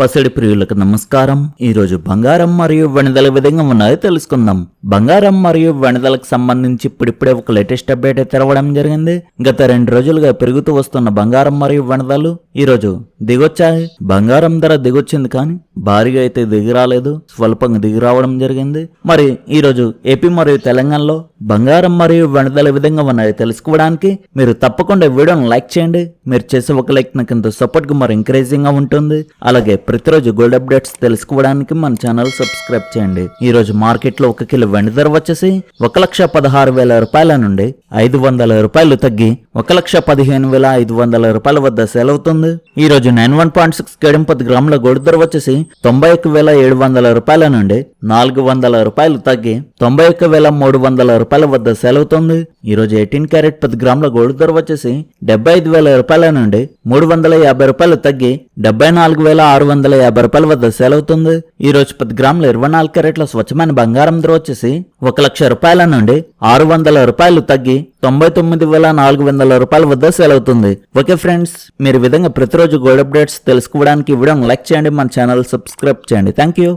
పసిడి ప్రియులకు నమస్కారం. ఈరోజు బంగారం మరియు వెనుదల విధంగా ఉన్నాయో తెలుసుకుందాం. బంగారం మరియు వెనుదలకు సంబంధించి ఇప్పుడిప్పుడే ఒక లేటెస్ట్ అప్డేట్ తెరవడం జరిగింది. గత రెండు రోజులుగా పెరుగుతూ వస్తున్న బంగారం మరియు వెనుదలు ఈరోజు దిగొచ్చాయి. బంగారం ధర దిగొచ్చింది కానీ భారీగా అయితే దిగిరాలేదు స్వల్పంగా దిగిరావడం జరిగింది. మరి ఈరోజు ఏపీ మరియు తెలంగాణలో బంగారం మరియు వెనుదల విధంగా ఉన్నాయి తెలుసుకోవడానికి మీరు తప్పకుండా వీడియోను లైక్ చేయండి. మీరు చేసే ఒక లైక్ నాకు ఎంతో సపోర్ట్గా మరి ఎంకరేజింగ్గా ఉంటుంది. అలాగే ప్రతిరోజు గోల్డ్ అప్డేట్స్ తెలుసుకోవడానికి మన ఛానల్ సబ్స్క్రైబ్ చేయండి. ఈరోజు మార్కెట్లో ఒక కిలో వెండి ధర వచ్చేసి ఒక లక్ష పదహారు వేల రూపాయల నుండి ఐదు వందల రూపాయలు తగ్గి ఒక లక్ష పదిహేను వేల ఐదు వందల రూపాయల వద్ద సేల్ అవుతుంది ఈ రోజు నైన్ వన్ పాయింట్ సిక్స్ పది గ్రాముల గోల్డ్ ధర వచ్చేసి తొంభై ఒక్క వేల ఏడు వందల రూపాయల నుండి నాలుగు వందల రూపాయలు తగ్గి తొంభై ఒక్క వేల మూడు వందల రూపాయల వద్ద సేల్ అవుతుంది ఈ రోజు ఎయిటీన్ క్యారెట్ పది గ్రాముల గోల్డ్ ధర వచ్చేసి డెబ్బై ఐదు వేల రూపాయల నుండి మూడు వందల యాభై రూపాయలు తగ్గి డెబ్బై నాలుగు వేల ఆరు వందల యాభై రూపాయల వద్ద సేల్ అవుతుంది. ఈ రోజు పది గ్రాముల ఇరవై నాలుగు క్యారెట్ల స్వచ్ఛమైన బంగారం ధర వచ్చేసి ఒక లక్ష రూపాయల నుండి ఆరు వందల రూపాయలు తగ్గి తొంభై తొమ్మిది వేల నాలుగు వందల రూపాయల వద్ద సేల్ అవుతుంది. ఓకే ఫ్రెండ్స్ మీరు విధంగా ప్రతిరోజు గోల్డ్ అప్డేట్స్ తెలుసుకోవడానికి ఇవ్వడం లైక్ చేయండి మన ఛానల్ సబ్స్క్రైబ్ చేయండి. Thank you